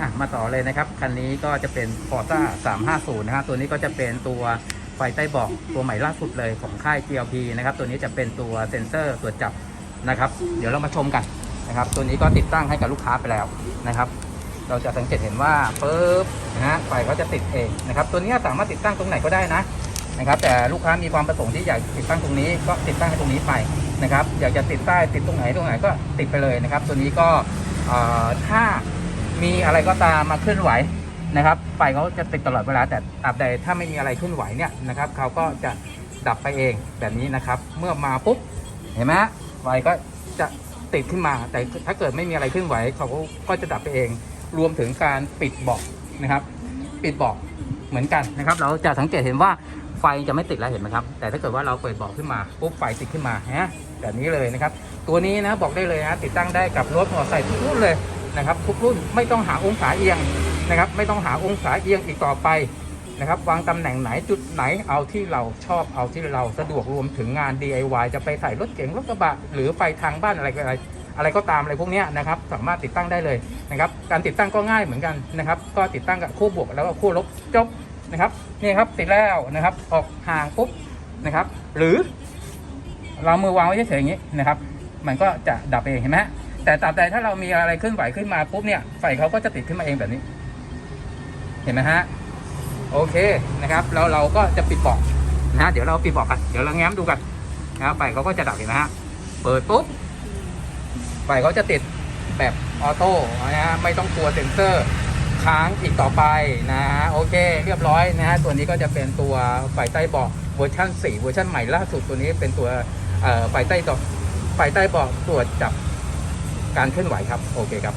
อะมาต่อเลยนะครับ คันนี้ก็จะเป็น Forza 350 นะครับตัวนี้ก็จะเป็นตัวไฟใต้บอกตัวใหม่ล่าสุดเลยของค่าย GLP นะครับ ตัวนี้จะเป็นตัวเซ็นเซอร์ตรวจจับนะครับ เดี๋ยวเรามาชมกันนะครับ ตัวนี้ก็ติดตั้งให้กับลูกค้าไปแล้วนะครับ เราจะสังเกตเห็นว่าปุ๊บนะฮะไฟเขาจะติดเองนะครับ ตัวนี้สามารถติดตั้งตรงไหนก็ได้นะนะครับ แต่ลูกค้ามีความประสงค์ที่อยากติดตั้งตรงนี้ก็ติดตั้งให้ตรงนี้ไปนะครับ อยากจะติดใต้ติดตรงไหนตรงไหนก็ติดไปเลยนะครับ ตัวนี้ก็ถ้า มีอะไรก็ตามมาเคลื่อนไหวนะครับไฟเขาจะติดตลอดเวลาแต่ตราบใดถ้าไม่มีอะไรเคลื่อนไหวเนี่ยนะครับเขาก็จะดับไปเองแบบนี้นะครับ เมื่อมาปุ๊บเห็นไหมไฟก็จะติดขึ้นมา แต่ถ้าเกิดไม่มีอะไรเคลื่อนไหวเขาก็จะดับไปเอง รวมถึงการปิดบาะนะครับ ปิดบาะเหมือนกันนะครับ เราจะสังเกตเห็นว่าไฟจะไม่ติดแล้วเห็นไหมครับ แต่ถ้าเกิดว่าเราเปิดบาะขึ้นมาปุ๊บไฟติดขึ้นมาฮะแบบนี้เลยนะครับ ตัวนี้นะบอกได้เลยนะติดตั้งได้กับรถมอเตอร์ไซค์ทุกรุ่นเลย นะครับ ทุกรุ่นไม่ต้องหาองศาเอียงนะครับ ไม่ต้องหาองศาเอียงอีกต่อไปนะครับ วางตำแหน่งไหนจุดไหนเอาที่เราชอบเอาที่เราสะดวกรวมถึงงาน DIY จะไปใส่รถเก๋งรถกระบะหรือไฟทางบ้านอะไรอะไรอะไรก็ตามอะไรพวกนี้นะครับสามารถติดตั้งได้เลยนะครับ การติดตั้งก็ง่ายเหมือนกันนะครับ ก็ติดตั้งกับคู่บวกแล้วก็คู่ลบจบนะครับนี่ครับติดแล้วนะครับออกห่างปุ๊บนะครับ หรือเรามือวางไว้เฉยๆอย่างนี้นะครับ มันก็จะดับเองเห็นไหมฮะ แต่ตราบใดถ้าเรามีอะไรเคลื่อนไหวขึ้นมาปุ๊บเนี่ยไฟเขาก็จะติดขึ้นมาเองแบบนี้ เห็นไหมฮะโอเคนะครับ แล้วเราก็จะปิดบาะนะฮะเดี๋ยวเราปิดบาะกันเดี๋ยวเราแง้มดูกันนะครับไฟเขาก็จะดับเห็นไหมฮะเปิดปุ๊บไฟเขาจะติดแบบออโต้นะฮะไม่ต้องกลัวเซ็นเซอร์ค้างอีกต่อไปนะฮะโอเค เรียบร้อยนะฮะตัวนี้ก็จะเป็นตัวไฟใต้เบาะเวอร์ชัน4เวอร์ชันใหม่ล่าสุดตัวนี้เป็นตัวไฟใต้เบาะไฟใต้เบาะตรวจจับ การเคลื่อนไหวครับ โอเคครับ